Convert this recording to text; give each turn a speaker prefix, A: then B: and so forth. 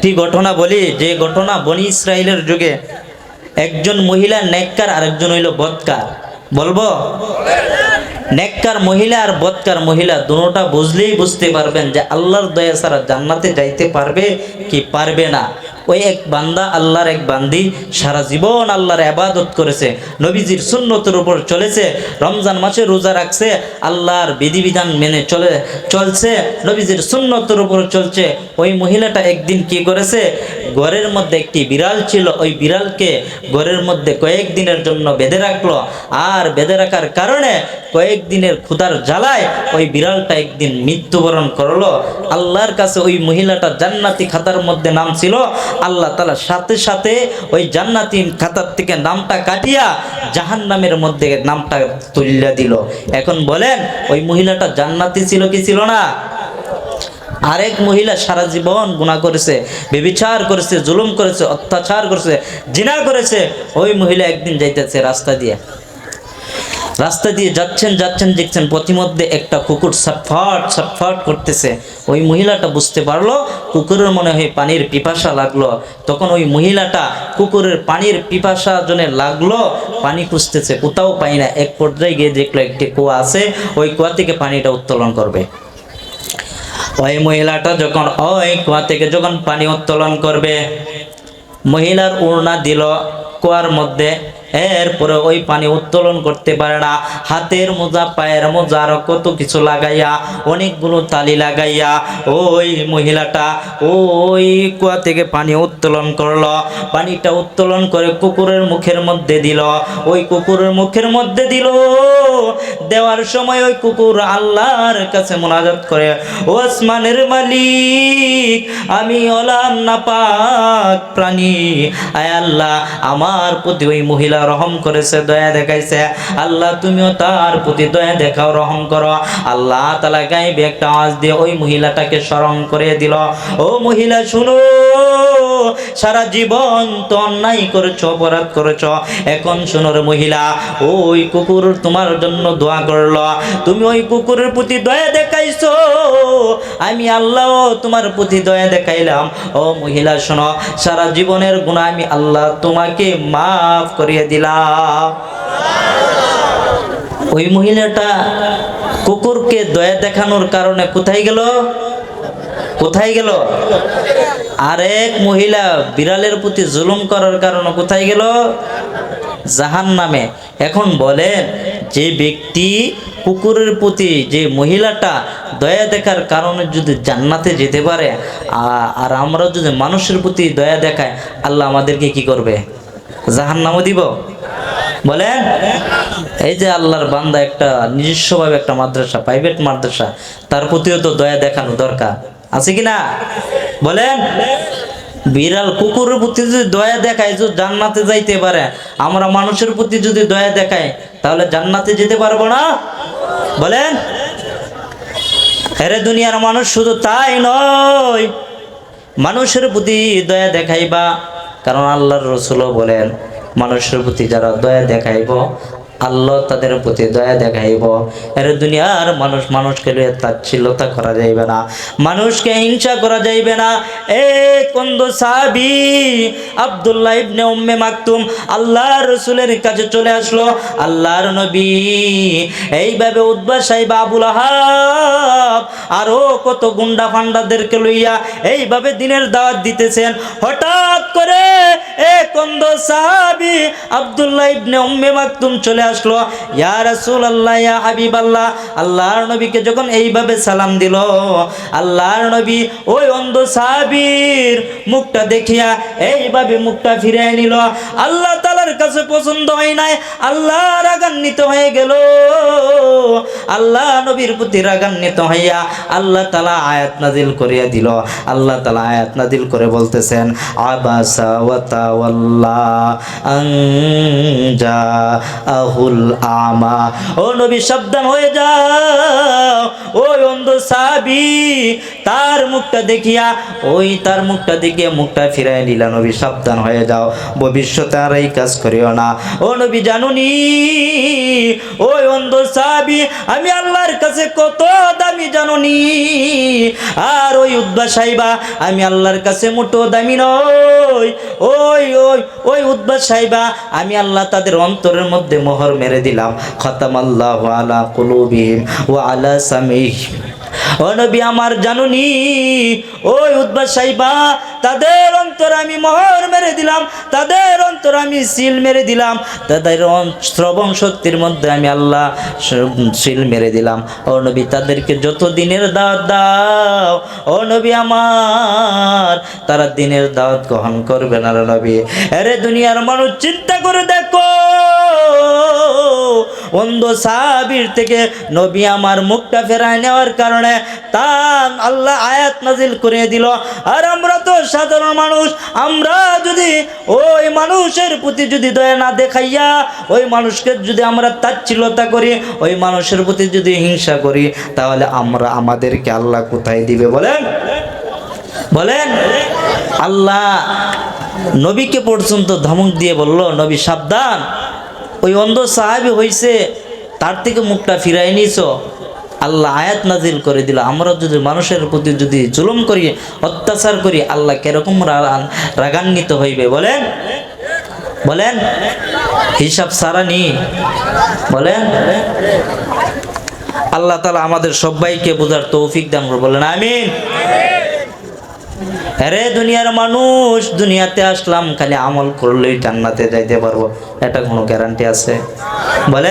A: একটি ঘটনা বলি, যে ঘটনা বনি ইসরায়েলের যুগে একজন মহিলা নেককার আর একজন হইল বৎকার। বলব? নেককার মহিলা আর বৎকার মহিলা দুটা বুঝলেই বুঝতে পারবেন যে আল্লাহর দয়া ছাড়া জান্নাতে যাইতে পারবে কি পারবে না। ওই এক বান্দা আল্লাহর এক বান্দি সারা জীবন আল্লাহর আবাদত করেছে, নবীজির সুন্নতের উপর চলেছে, রমজান মাসে রোজা রাখছে, আল্লাহর বিধিবিধান মেনে চলে, চলছে, নবীজির সুন্নতের উপর চলছে। ওই মহিলাটা একদিন কি করেছে? ঘরের মধ্যে একটি বিড়াল ছিল, ওই বিড়ালকে ঘরের মধ্যে কয়েকদিনের জন্য বেঁধে রাখল। আর বেঁধে রাখার কারণে কয়েকদিনের ক্ষুধার জ্বালায় ওই বিড়ালটা একদিন মৃত্যুবরণ করল। আল্লাহর কাছে ওই মহিলাটা জান্নাতি খাতার মধ্যে নাম ছিল। আল্লাহ তালা সাথে সাথে ওই জান্নাতি খাতার থেকে নামটা কাটিয়া জাহান নামের মধ্যে নামটা তুলিয়া দিল। এখন বলেন, ওই মহিলাটা জান্নাতি ছিল কি ছিল না? আরেক মহিলা সারা জীবন গুণা করেছে বেবিচার করেছে, জুলুম করেছে, অত্যাচার করেছে, জিনা করেছে, ওই মহিলা একদিন যাইতেছে রাস্তা দিয়ে। রাস্তা দিয়ে যাচ্ছেন যাচ্ছেন, দেখছেন প্রতিমধ্যে একটা কুকুর সাটফাট সাটফাট করতেছে। ওই মহিলাটা বুঝতে পারল, কুকুরের মনে হয় পানির পিপাসা লাগল। তখন ওই মহিলাটা কুকুরের পানির পিপাসা জনে লাগল, পানি খুঁজতেছে, কোথাও পাই না। এক পর্যায়ে গিয়ে দেখল একটি কুয়া আছে, ওই কুয়া থেকে পানিটা উত্তোলন করবে। ওই মহিলাটা যখন, ওই কুয়া থেকে যখন পানি উত্তোলন করবে, মহিলার উড়না দিল কুয়ার মধ্যে। এরপরে ওই পানি উত্তোলন করতে পারে না। হাতের মোজা, পায়ের মোজা আরও কত কিছু লাগাইয়া, অনেকগুলো তালি লাগাইয়া ওই মহিলাটা ওই কুয়া থেকে পানি উত্তোলন করল। পানিটা উত্তোলন করে কুকুরের মুখের মধ্যে দিল। ওই কুকুরের মুখের মধ্যে দিল। দেওয়ার সময় ওই কুকুর আল্লাহর কাছে মোনাজাত করে ওসমানের মালিক, আমি অলাম না পাক প্রাণী। আয় আল্লাহ, আমার প্রতি ওই মহিলা রহম করেছে, দয়া দেখাইছে। আল্লাহ, তুমিও তার প্রতি দয়া দেখাও, রহম করো। আল্লাহ তালা গাইবে একটা আওয়াজ দিয়ে ওই মহিলাটাকে স্মরণ করে দিল। ও মহিলা, শুনো। সারা জীবন তো অন্যায় করেছ, অপরাধ করেছ। এখন শোনো রে মহিলা, ওই কুকুর তোমার জন্য দোয়া করল। তুমি ওই কুকুরের প্রতি দয়া দেখাইছো। আমি আল্লাহ তোমার প্রতি দয়া দেখাইলাম। ও মহিলা, শোনো, সারা জীবনের গুণা আমি আল্লাহ তোমাকে মাফ করিয়ে দিলাম। ওই মহিলাটা কুকুরকে দয়া দেখানোর কারণে কোথায় গেল? কোথায় গেল? আরেক মহিলা বিড়ালের প্রতি জুলুম করার কারণে কোথায় গেল? জাহান নামে এখন বলেন, যে ব্যক্তি কুকুরের প্রতি যে মহিলাটা দয়া দেখার কারণে যদি জান্নাতে যেতে পারে আর আমরা যদি মানুষের প্রতি দয়া দেখায় আল্লাহ আমাদেরকে কি করবে? জাহান নামও দিব। বলেন, এই যে আল্লাহর বান্দা একটা নিজস্বভাবে একটা মাদ্রাসা প্রাইভেট মাদ্রাসা, তার প্রতিও তো দয়া দেখানো দরকার। আছে কি না বলেন। বিড়াল কুকুরের প্রতি যদি দয়া দেখায় যদি জান্নাতে যাইতে পারে, আমরা মানুষের প্রতি যদি দয়া দেখায়, তাহলে জান্নাতে যেতে পারব না? বলেন। হেরে দুনিয়ার মানুষ শুধু তাই নয়, মানুষের প্রতি দয়া দেখাইবা। কারণ আল্লাহর রসুলও বলেন, মানুষের প্রতি যারা দয়া দেখাইব আল্লাহ তাদের প্রতি দয়া দেখাইব। এর দুনিয়ার মানুষ মানুষকে লইয়া তাচ্ছিল্যতা করা যাইবে না, মানুষকে হিংসা করা যাইবে না। এ কন্দ সাবি আবদুল্লাহ ইবনে উম্মে মাকতুম, আল্লাহর রসুলের কাছে চলে আসলো। আল্লাহর নবী, এইভাবে উদ্বা সাহেব আবুল আহাব। আরও কত গুন্ডা ফান্ডাদেরকে লইয়া এইভাবে দিনের দাওয়াত দিতেছেন। হঠাৎ করে সাহাবি আব্দুল্লাহ ইবনে উম্মে মাকতুম চলে আসলো। ইয়া রাসূলুল্লাহ, ইয়া হাবিবাল্লাহ, আল্লাহর নবীকে যখন এইভাবে সালাম দিল, আল্লাহর নবী ওই অন্ধ সাহাবীর মুখটা দেখিয়া এইভাবে মুখটা ফিরিয়ে নিল। আল্লাহ কাছে পছন্দ হয় নাই, আল্লাহ রাগান্বিত হয়ে গেল। আল্লাহ নবীর প্রতি রাগান্বিত হইয়া আল্লাহ তালা আয়াত নাজিল করিয়া দিল। আল্লাহ তালা আয়াত নাজিল করে বলতেছেন, আবাসা ওয়াতা ওয়াল্লাহ আহুল আমা। ও নবী, সাবধান হয়ে যাও। ওই অন্ধ সাবি তার মুখটা দেখিয়া, ওই তার মুখটা দেখিয়া মুখটা ফিরাই নিলা নবী, সাবধান হয়ে যাও। ভবিষ্যতে আর এই কাজ করিও না। ও নবী জানুনি, ওই অন্ধ সাহাবি, আমি আল্লাহর কাছে কত দামি জানুনি। আর ওই উদ্বা সাইবা, আমি আল্লাহর কাছে মোটো দামি নই। ওই ওই ওই উদ্বা সাইবা, আমি আল্লাহ তাদের অন্তরের মধ্যে মোহর মেরে দিলাম। খতাম আল্লাহ আলা কুলুবিহিম ও আলা সামিহিম। ও নবী আমার জানুনি, ওই উদ্বা সাইবা, তাদের অন্তর আমি মোহর মেরে দিলাম, তাদের অন্তর আমি সিল মেরে দিলাম, তাদের শ্রবণ শক্তির মধ্যে আমি আল্লাহ সিল মেরে দিলাম। ও নবী, তাদেরকে যত দিনের দাওয়াত দাও, ও নবী আমার, তারা দিনের দাওয়াত গ্রহণ করবে না নবী। আরে দুনিয়ার মানুষ চিন্তা করে দেখো অন্ধ সাহাবীর থেকে নবী আমার মুখটা ফেরায় নেওয়ার কারণে তার আল্লাহ আয়াত নাজিল করে দিল। আর আমরা তো সাধারণ মানুষ, আমরা যদি ওই মানুষের প্রতি যদি দয়া না দেখাইয়া ওই মানুষকে যদি আমরা তাচ্ছিলতা করি, ওই মানুষের প্রতি যদি হিংসা করি, তাহলে আমরা আমাদেরকে আল্লাহ কোথায় দিবে বলেন? বলেন? আল্লাহ নবীকে পর্যন্ত ধমক দিয়ে বলল, নবী, সাবধান। ওই অন্ধ সাহাবি হইছে, তার থেকে মুখটা ফিরাই নিছ আল্লাহ আয়াত নাজিল করে দিল, আমরা যদি মানুষের প্রতি যদি জুলুম করি, অত্যাচার করি, আল্লাহ কীরকম রাগান্বিত হইবে, বলেন? বলেন? হিসাব সারানি বলেন? আল্লাহ তালা আমাদের সবাইকে বোঝার তৌফিক করে বলেন, আমিন। আরে দুনিয়ার মানুষ, দুনিয়াতে আসলাম, খালি আমল করলেই জান্নাতে যাইতে পারব। এটা কোনো গ্যারান্টি আছে? বলে